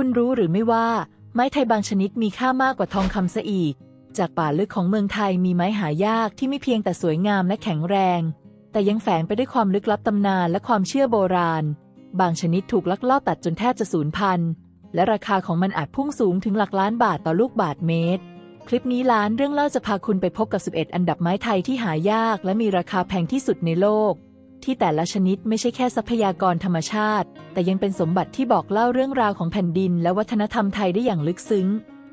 คุณรู้หรือไม่ว่า ไม้ไทยบางชนิดมีค่ามากกว่าทองคำซะอีก จากป่าลึกของเมืองไทยมีไม้หายากที่ไม่เพียงแต่สวยงามและแข็งแรง แต่ยังแฝงไปด้วยความลึกลับตำนานและความเชื่อโบราณ บางชนิดถูกลักลอบตัดจนแทบจะสูญพันธุ์และราคาของมันอาจพุ่งสูงถึงหลักล้านบาทต่อลูกบาทเมตร คลิปนี้ล้านเรื่องเล่าจะพาคุณไปพบกับ 11 อันดับไม้ไทยที่หายาก และมีราคาแพงที่สุดในโลก ที่แต่ละชนิดไม่ใช่แค่ทรัพยากรธรรมชาติ แต่ยังเป็นสมบัติที่บอกเล่าเรื่องราวของแผ่นดิน และวัฒนธรรมไทยได้อย่างลึกซึ้ง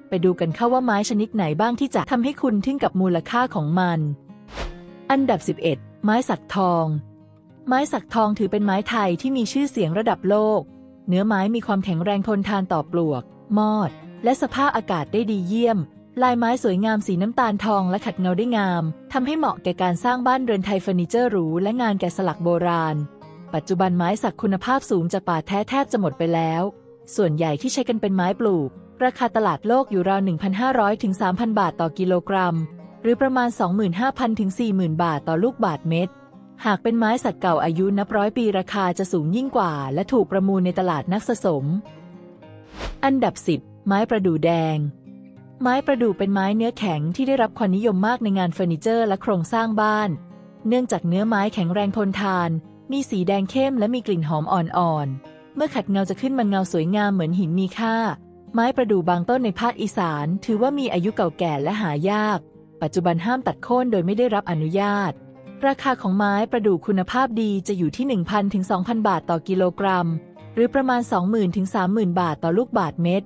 ไปดูกันเข้าว่าไม้ชนิดไหนบ้างที่จะทำให้คุณทึ่งกับมูลค่าของมัน อันดับ 11 ไม้สักทอง ไม้สักทองถือเป็นไม้ไทยที่มีชื่อเสียงระดับโลก เนื้อไม้มีความแข็งแรงทนทานต่อปลวก มอด และสภาพอากาศได้ดีเยี่ยม ลายไม้สวยงามสีน้ำตาลทองและขัดเงาได้งามทำให้เหมาะแก่การสร้างบ้านเรือนไทยเฟอร์นิเจอร์หรูและงานแกะสลักโบราณ ปัจจุบันไม้สักคุณภาพสูงจากป่าแท้แทบจะหมดไปแล้ว ส่วนใหญ่ที่ใช้กันเป็นไม้ปลูก ราคาตลาดโลกอยู่ราว 1,500 ถึง 3,000 บาทต่อกิโลกรัม หรือประมาณ 25,000 ถึง 40,000 บาทต่อลูกบาทเม็ดหากเป็นไม้สักเก่าอายุนับร้อยปีราคาจะสูงยิ่งกว่า และถูกประมูลในตลาดนักสะสม อันดับ 10 ไม้ประดู่แดง ไม้ประดู่เป็นไม้เนื้อแข็งที่ได้รับความนิยมมากในงานเฟอร์นิเจอร์และโครงสร้างบ้าน เนื่องจากเนื้อไม้แข็งแรงทนทาน มีสีแดงเข้มและมีกลิ่นหอมอ่อนๆ เมื่อขัดเงาจะขึ้นมันเงาสวยงามเหมือนหินมีค่า ไม้ประดู่บางต้นในภาคอีสาน ถือว่ามีอายุเก่าแก่และหายาก ปัจจุบันห้ามตัดโค่นโดยไม่ได้รับอนุญาต ราคาของไม้ประดู่คุณภาพดีจะอยู่ที่ 1,000ถึง2,000 บาทต่อกิโลกรัม หรือประมาณ 20,000ถึง30,000 บาทต่อลูกบาทเม็ด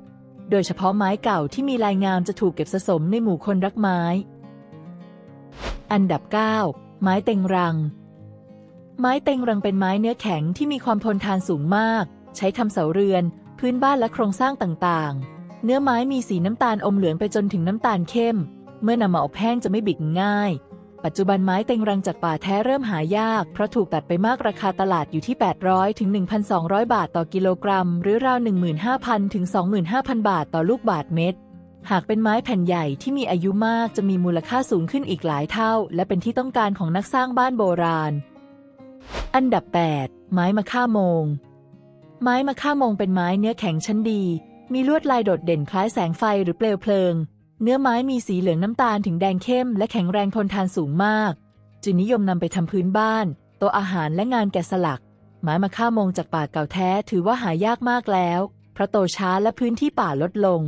โดยเฉพาะไม้เก่าที่มีลายงามจะถูกเก็บสะสมในหมู่คนรักไม้ อันดับ 9 ไม้เต็งรัง ไม้เต็งรังเป็นไม้เนื้อแข็งที่มีความทนทานสูงมาก ใช้ทำเสาเรือน พื้นบ้านและโครงสร้างต่างๆ เนื้อไม้มีสีน้ำตาลอมเหลืองไปจนถึงน้ำตาลเข้ม เมื่อนำมาอบแห้งจะไม่บิดง่าย ปัจจุบันไม้เต็งรังจากป่าแท้เริ่มหายาก เพราะถูกตัดไปมากราคาตลาดอยู่ที่ 800 ถึง 1,200 บาทต่อกิโลกรัม หรือราว 15,000 ถึง 25,000 บาทต่อลูกบาทเม็ดหากเป็นไม้แผ่นใหญ่ที่มีอายุมากจะมีมูลค่าสูงขึ้นอีกหลายเท่า และเป็นที่ต้องการของนักสร้างบ้านโบราณ อันดับ 8 ไม้มะค่าโมง ไม้มะค่าโมงเป็นไม้เนื้อแข็งชั้นดี มีลวดลายโดดเด่นคล้ายแสงไฟหรือเปลวเพลิง เนื้อไม้มีสีเหลืองน้ำตาลถึงแดงเข้มและแข็งแรงทนทานสูงมาก จึงนิยมนำไปทำพื้นบ้านโต๊ะอาหารและงานแกะสลัก ไม้มะค่ามงจากป่าเก่าแท้ถือว่าหายากมากแล้วเพราะโตช้าและพื้นที่ป่าลดลง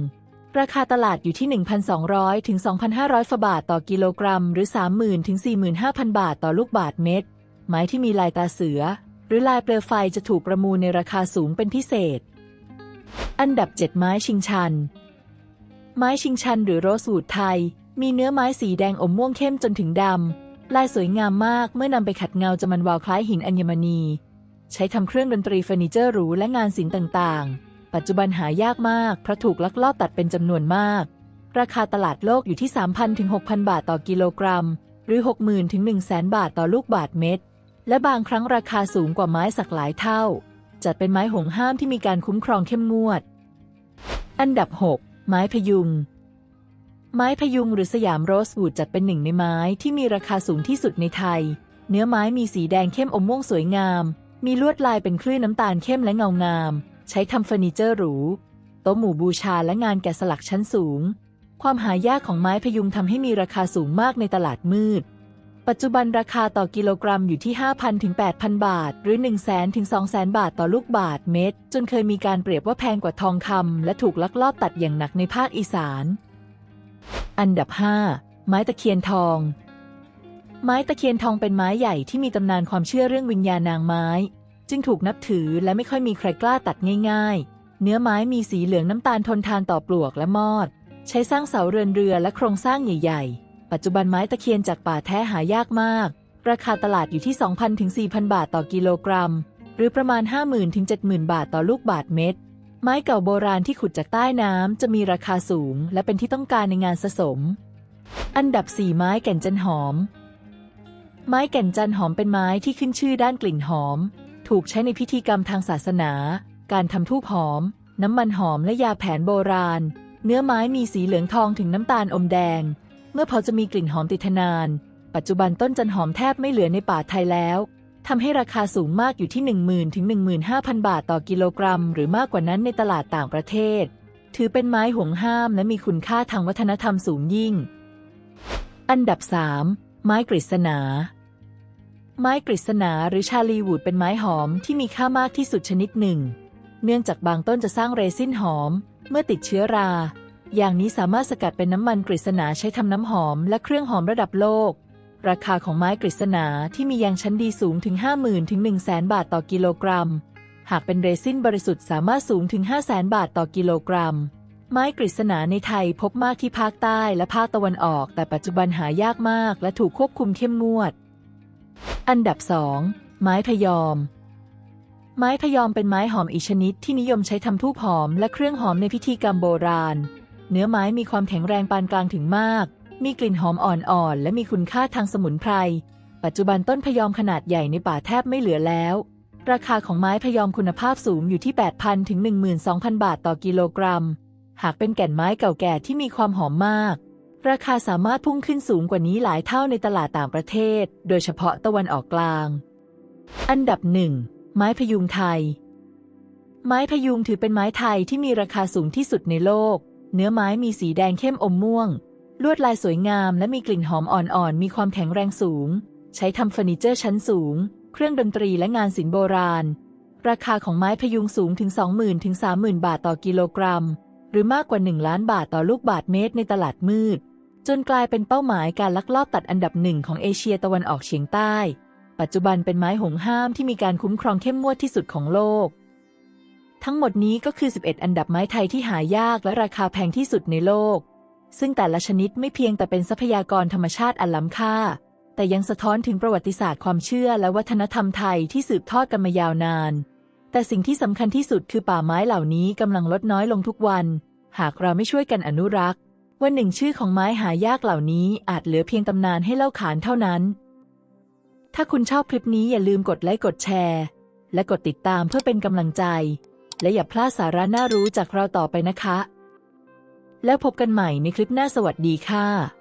ราคาตลาดอยู่ที่ 1,200 ถึง 2,500ฝาบาทต่อกิโลกรัม หรือ 30,000 ถึง 45,000 บาทต่อลูกบาทเม็ดไม้ที่มีลายตาเสือ หรือลายเปลวไฟจะถูกประมูลในราคาสูงเป็นพิเศษ อันดับ 7 ไม้ชิงชัน ไม้ชิงชันหรือโรสวูดไทย มีเนื้อไม้สีแดงอมม่วงเข้มจนถึงดำ ลายสวยงามมากเมื่อนำไปขัดเงาจะมันวาวคล้ายหินอัญมณี ใช้ทำเครื่องดนตรีเฟอร์นิเจอร์หรูและงานศิลป์ต่างๆ ปัจจุบันหายากมากเพราะถูกลักลอบตัดเป็นจำนวนมาก ราคาตลาดโลกอยู่ที่ 3,000ถึง6,000 บาทต่อกิโลกรัม หรือ 60,000ถึง100,000 บาทต่อลูกบาทเม็ดและบางครั้งราคาสูงกว่าไม้สักหลายเท่า จัดเป็นไม้หงห้ามที่มีการคุ้มครองเข้มงวด อันดับ 6 ไม้พยุง ไม้พยุงหรือสยามโรสวูดจัดเป็นหนึ่งในไม้ที่มีราคาสูงที่สุดในไทย เนื้อไม้มีสีแดงเข้มอมม่วงสวยงาม มีลวดลายเป็นคลื่นน้ำตาลเข้มและเงางาม ใช้ทำเฟอร์นิเจอร์หรู โต๊ะหมู่บูชาและงานแกะสลักชั้นสูง ความหายากของไม้พยุงทำให้มีราคาสูงมากในตลาดมืด ปัจจุบันราคาต่อกิโลกรัมอยู่ที่ 5,000 ถึง 8,000 บาท หรือ 100,000 ถึง 200,000 บาทต่อลูกบาทเม็ดจนเคยมีการเปรียบว่าแพงกว่าทองคำและถูกลักลอบตัดอย่างหนักในภาคอีสาน อันดับ 5 ไม้ตะเคียนทอง ไม้ตะเคียนทองเป็นไม้ใหญ่ที่มีตำนานความเชื่อเรื่องวิญญาณนางไม้ จึงถูกนับถือและไม่ค่อยมีใครกล้าตัดง่าย ๆ เนื้อไม้มีสีเหลืองน้ำตาลทนทานต่อปลวกและมอด ใช้สร้างเสาเรือนเรือและโครงสร้างใหญ่ ๆ ปัจจุบันไม้ตะเคียนจากป่าแท้หายากมาก ราคาตลาดอยู่ที่ 2,000ถึง4,000 บาทต่อกิโลกรัม หรือประมาณ 50,000ถึง70,000 บาทต่อลูกบาทเม็ดไม้เก่าโบราณที่ขุดจากใต้น้ำจะมีราคาสูง และเป็นที่ต้องการในงานสะสม อันดับ 4 ไม้แก่นจันหอม ไม้แก่นจันหอมเป็นไม้ที่ขึ้นชื่อด้านกลิ่นหอม ถูกใช้ในพิธีกรรมทางศาสนา การทำธูปหอม น้ำมันหอมและยาแผนโบราณ เนื้อไม้มีสีเหลืองทองถึงน้ำตาลอมแดง เมื่อพอจะมีกลิ่นหอมติดทนาน ปัจจุบันต้นจันหอมแทบไม่เหลือในป่าไทยแล้วทำให้ราคาสูงมากอยู่ที่ 10,000ถึง15,000 บาทต่อกิโลกรัม หรือมากกว่านั้นในตลาดต่างประเทศ ถือเป็นไม้ห่วงห้ามและมีคุณค่าทางวัฒนธรรมสูงยิ่ง อันดับ 3 ไม้กฤษณา ไม้กฤษณาหรือชาลีวูดเป็นไม้หอมที่มีค่ามากที่สุดชนิดหนึ่ง เนื่องจากบางต้นจะสร้างเรซินหอม เมื่อติดเชื้อรา อย่างนี้สามารถสกัดเป็นน้ำมันกฤษณาใช้ทำน้ำหอมและเครื่องหอมระดับโลก ราคาของไม้กฤษณาที่มียางชั้นดีสูงถึง 50,000ถึง100,000 บาทต่อกิโลกรัม หากเป็นเรซินบริสุทธิ์สามารถสูงถึง 500,000 บาทต่อกิโลกรัม ไม้กฤษณาในไทยพบมากที่ภาคใต้และภาคตะวันออก แต่ปัจจุบันหายากมากและถูกควบคุมเข้มงวด อันดับ 2 ไม้พยอมไม้พยอมเป็นไม้หอมอีกชนิดที่นิยมใช้ทำทูบหอมและเครื่องหอมในพิธีกรรมโบราณ เนื้อไม้มีความแข็งแรงปานกลางถึงมาก มีกลิ่นหอมอ่อนๆ และมีคุณค่าทางสมุนไพร ปัจจุบันต้นพยอมขนาดใหญ่ในป่าแทบไม่เหลือแล้ว ราคาของไม้พยอมคุณภาพสูงอยู่ที่ 8,000 ถึง 12,000 บาทต่อกิโลกรัม หากเป็นแก่นไม้เก่าแก่ที่มีความหอมมาก ราคาสามารถพุ่งขึ้นสูงกว่านี้หลายเท่าในตลาดต่างประเทศ โดยเฉพาะตะวันออกกลาง อันดับหนึ่งไม้พยุงไทย ไม้พยุงถือเป็นไม้ไทยที่มีราคาสูงที่สุดในโลก เนื้อไม้มีสีแดงเข้มอมม่วง ลวดลายสวยงามและมีกลิ่นหอมอ่อนๆ มีความแข็งแรงสูง ใช้ทำเฟอร์นิเจอร์ชั้นสูง เครื่องดนตรีและงานศิลป์โบราณ ราคาของไม้พยุงสูงถึง 20,000ถึง30,000 บาทต่อกิโลกรัม หรือมากกว่า 1 ล้านบาทต่อลูกบาทเมตรในตลาดมืด จนกลายเป็นเป้าหมายการลักลอบตัดอันดับหนึ่งของเอเชียตะวันออกเฉียงใต้ ปัจจุบันเป็นไม้หงห้ามที่มีการคุ้มครองเข้มงวดที่สุดของโลก ทั้งหมดนี้ก็คือ 11 อันดับไม้ไทยที่หายากและราคาแพงที่สุดในโลก ซึ่งแต่ละชนิดไม่เพียงแต่เป็นทรัพยากรธรรมชาติอันล้ำค่า แต่ยังสะท้อนถึงประวัติศาสตร์ความเชื่อและวัฒนธรรมไทยที่สืบทอดกันมายาวนาน แต่สิ่งที่สำคัญที่สุดคือป่าไม้เหล่านี้กำลังลดน้อยลงทุกวัน หากเราไม่ช่วยกันอนุรักษ์วันหนึ่งชื่อของไม้หายากเหล่านี้อาจเหลือเพียงตำนานให้เล่าขานเท่านั้น ถ้าคุณชอบคลิปนี้อย่าลืมกดไลค์กดแชร์ และกดติดตามเพื่อเป็นกำลังใจ และอย่าพลาดสาระน่ารู้จากเราต่อไปนะคะ แล้วพบกันใหม่ในคลิปหน้าสวัสดีค่ะ